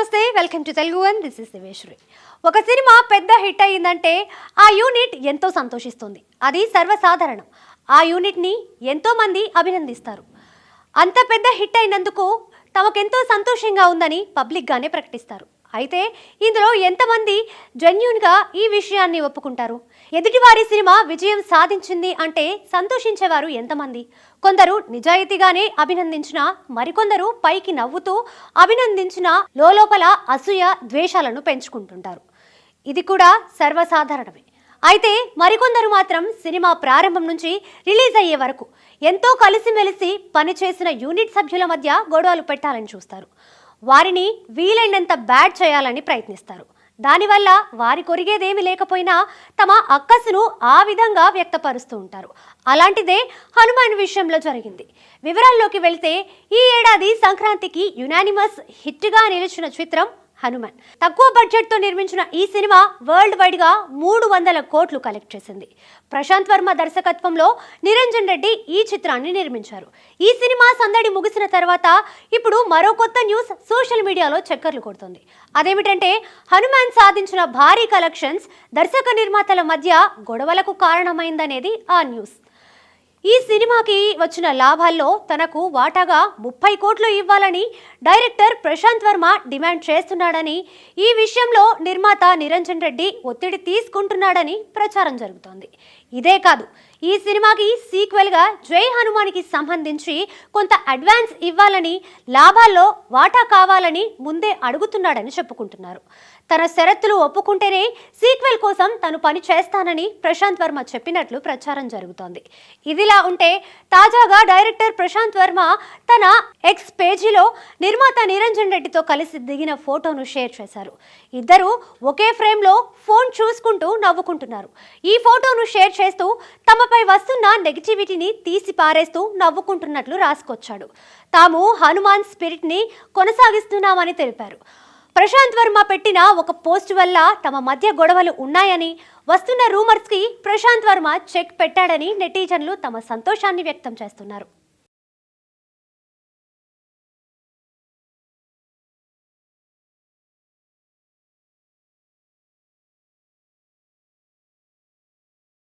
Welcome to Telugu one. This is Diveshwari ఒక cinema పెద్ద hit అయ్యిందంటే ఆ యూనిట్ ఎంతో సంతోషిస్తుంది. అది సర్వసాధారణం. ఆ యూనిట్ని ఎంతోమంది అభినందిస్తారు. అంత పెద్ద హిట్ అయినందుకు తమకెంతో సంతోషంగా ఉందని పబ్లిక్గానే ప్రకటిస్తారు. అయితే ఇందులో ఎంతమంది జెన్యున్గా ఈ విషయాన్ని ఒప్పుకుంటారు? ఎదుటివారి సినిమా విజయం సాధించింది అంటే సంతోషించేవారు ఎంతమంది? కొందరు నిజాయితీగానే అభినందించిన మరికొందరు పైకి నవ్వుతూ అభినందించిన లోపల అసూయ ద్వేషాలను పెంచుకుంటుంటారు. ఇది కూడా సర్వసాధారణమే. అయితే మరికొందరు మాత్రం సినిమా ప్రారంభం నుంచి రిలీజ్ అయ్యే వరకు ఎంతో కలిసిమెలిసి పనిచేసిన యూనిట్ సభ్యుల మధ్య గొడవలు పెట్టాలని చూస్తారు. వారిని వీలైనంత బ్యాడ్ చేయాలని ప్రయత్నిస్తారు. దానివల్ల వారి కొరిగేదేమీ లేకపోయినా తమ అక్కసును ఆ విధంగా వ్యక్తపరుస్తూ ఉంటారు. అలాంటిదే హనుమాన్ విషయంలో జరిగింది. వివరాల్లోకి వెళ్తే ఈ ఏడాది సంక్రాంతికి యునానిమస్ హిట్గా నిలిచిన చిత్రం హనుమాన్. తక్కువ బడ్జెట్తో నిర్మించిన ఈ సినిమా వరల్డ్ వైడ్గా మూడు వందల కోట్లు కలెక్ట్ చేసింది. ప్రశాంత్ వర్మ దర్శకత్వంలో నిరంజన్ రెడ్డి ఈ చిత్రాన్ని నిర్మించారు. ఈ సినిమా సందడి ముగిసిన తర్వాత ఇప్పుడు మరో కొత్త న్యూస్ సోషల్ మీడియాలో చక్కర్లు కొడుతుంది. అదేమిటంటే హనుమాన్ సాధించిన భారీ కలెక్షన్స్ దర్శక నిర్మాతల మధ్య గొడవలకు కారణమైందనేది ఆ న్యూస్. ఈ సినిమాకి వచ్చిన లాభాల్లో తనకు వాటాగా ముప్పై కోట్లు ఇవ్వాలని డైరెక్టర్ ప్రశాంత్ వర్మ డిమాండ్ చేస్తున్నాడని ఈ విషయంలో నిర్మాత నిరంజన్ రెడ్డి ఒత్తిడి తీసుకుంటున్నాడని ప్రచారం జరుగుతోంది. ఇదే కాదు ఈ సినిమాకి సీక్వెల్గా జై హనుమానికి సంబంధించి కొంత అడ్వాన్స్ ఇవ్వాలని లాభాల్లో వాటా కావాలని ముందే అడుగుతున్నాడని చెప్పుకుంటున్నారు. తన షరతులు ఒప్పుకుంటేనే సీక్వెల్ కోసం తను పని చేస్తానని ప్రశాంత్ వర్మ చెప్పినట్లు ప్రచారం జరుగుతోంది. ఇది ఇదిలా ఉంటే తాజాగా డైరెక్టర్ ప్రశాంత్ వర్మ తన ఎక్స్ పేజీలో నిర్మాత నిరంజన్ రెడ్డితో కలిసి దిగిన ఫోటోను షేర్ చేశారు. ఇద్దరు ఒకే ఫ్రేమ్లో ఫోన్ చూసుకుంటూ నవ్వుకుంటున్నారు. ఈ ఫోటోను షేర్ చేస్తూ తమపై వస్తున్న నెగిటివిటీని తీసి పారేస్తూ నవ్వుకుంటున్నట్లు రాసుకొచ్చాడు. తాము హనుమాన్ స్పిరిట్ని కొనసాగిస్తున్నామని తెలిపారు. ప్రశాంత్ వర్మ పెట్టిన ఒక పోస్ట్ వల్ల తమ మధ్య గొడవలు ఉన్నాయని వస్తున్న రూమర్స్కి ప్రశాంత్ వర్మ చెక్ పెట్టాడని నెటిజన్లు తమ సంతోషాన్ని వ్యక్తం చేస్తున్నారు.